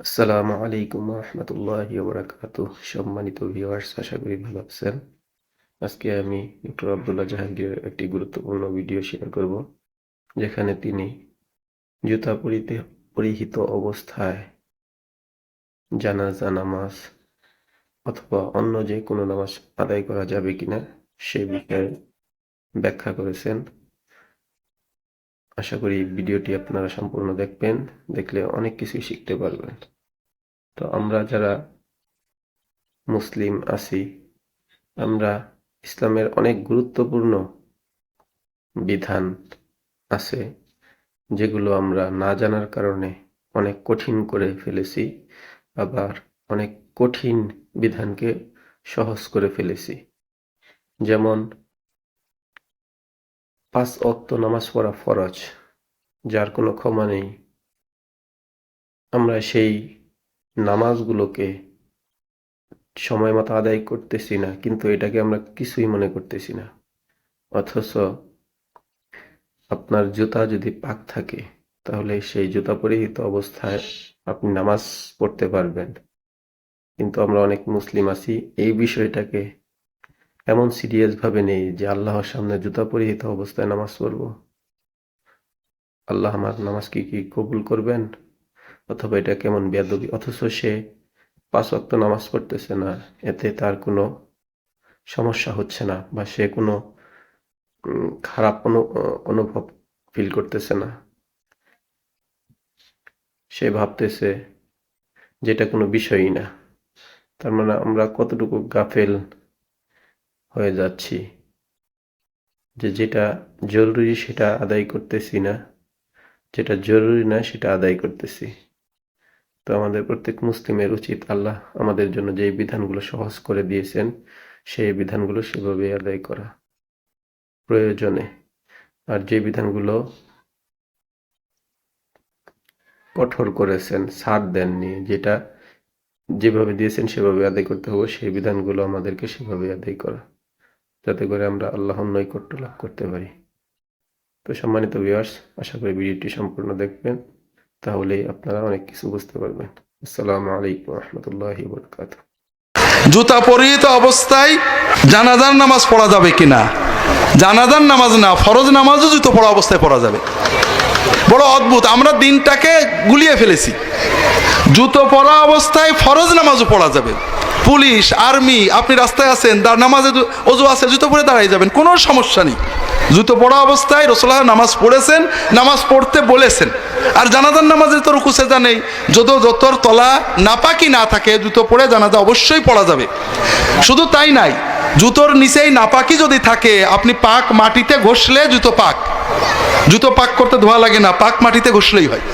আসসালামু আলাইকুম রহমতুল্লাহ বরাকাতু সম্মানিত ভিউয়ার্স আশা করি ভালো আছেন। আজকে আমি ডক্টর আবদুল্লাহ জাহাঙ্গীরের একটি গুরুত্বপূর্ণ ভিডিও শেয়ার করব, যেখানে তিনি জুতা পরিতে পরিহিত অবস্থায় জানাজা, নামাজ অথবা অন্য যে কোনো নামাজ আদায় করা যাবে কিনা সে বিষয়ে ব্যাখ্যা করেছেন। আশা করি ভিডিওটি আপনারা সম্পূর্ণ দেখবেন, দেখলে অনেক কিছুই শিখতে পারবেন। তো আমরা যারা মুসলিম আছি, আমরা ইসলামের অনেক গুরুত্বপূর্ণ বিধান আছে, যেগুলো আমরা না জানার কারণে অনেক কঠিন করে ফেলেছি, আবার অনেক কঠিন বিধানকে সহজ করে ফেলেছি। যেমন পাঁচ ওয়াক্ত নামাজ পড়া ফরজ, যার কোনো ক্ষমা নেই। আমরা সেই নামাজগুলোকে সময় মতো আদায় করতেছি না, কিন্তু এটাকে আমরা কিছুই মনে করতেছি না। অথচ আপনার জুতা যদি পাক থাকে, তাহলে সেই জুতা পরিহিত অবস্থায় আপনি নামাজ পড়তে পারবেন। কিন্তু আমরা অনেক মুসলিম আছি, এই বিষয়টাকে এমন সিরিয়াস ভাবে নেই যে আল্লাহর সামনে জুতা পরিহিত অবস্থায় নামাজ পড়ব। আল্লাহ আমার নামাজ কি কি কবুল করবেন? অথবা এটা কেমন বেয়াদবি? অথচ সে পাঁচ ওয়াক্ত নামাজ পড়তেছে না, এতে তার কোনো সমস্যা হচ্ছে না বা সে কোনো খারাপ অনু- অনুভব ফিল করতেছে না। সে ভাবতেছে যেটা কোনো বিষয়ই না। তার মানে আমরা কতটুকু গাফেল হয়ে যাচ্ছি। যে যেটা জরুরি সেটা আদায় করতেছি না। যেটা জরুরি না সেটা আদায় করতেছি। তো আমাদের প্রত্যেক মুসলিমের উচিত আল্লাহ আমাদের জন্য যে বিধানগুলো সহজ করে দিয়েছেন, সেই বিধানগুলো সেভাবে আদায় করা প্রয়োজনে। আর যে বিধানগুলো কঠোর করেছেন ছাড় দেননি, যেটা যেভাবে দিয়েছেন সেভাবে আদায় করতে হবে, সেই বিধানগুলো আমাদেরকে সেভাবে আদায় করা। যাতে করে আমরা আল্লাহর নৈকট্য লাভ করতে পারি। তো সম্মানিত ভিউয়ার্স আশা করি ভিডিওটি সম্পূর্ণ দেখবেন। তাহলে আপনারা অনেক কিছু বুঝতে পারবেন। আসসালামু আলাইকুম রহমতুল্লাহি বরকাত জুতা পরিহিত অবস্থায় জানাজার নামাজ পড়া যাবে কিনা? জানাজার নামাজ না, ফরজ নামাজও জুতো পড়া অবস্থায় পড়া যাবে। বড় অদ্ভুত, আমরা দিনটাকে গুলিয়ে ফেলেছি। জুতো পরা অবস্থায় ফরজ নামাজও পড়া যাবে। পুলিশ, আর্মি, আপনি রাস্তায় আছেন তার নামাজে অজু আছে, জুতো পরে দাঁড়িয়ে যাবেন, কোনো সমস্যা নেই। জুতো পড়া অবস্থায় রসোল্লাহ নামাজ পড়েছেন, নামাজ পড়তে বলেছেন। আর জানাজার নামাজে তো রুকু সেজা নেই। যত যতর তলা নাপাকি না থাকে, জুতো পরে জানাজা অবশ্যই পড়া যাবে। শুধু তাই নাই, জুতোর নিচেই নাপাকি যদি থাকে, আপনি পাক মাটিতে ঘষলে জুতো পাক। জুতো পাক করতে ধোয়া লাগে না, পাক মাটিতে ঘষলেই হয়।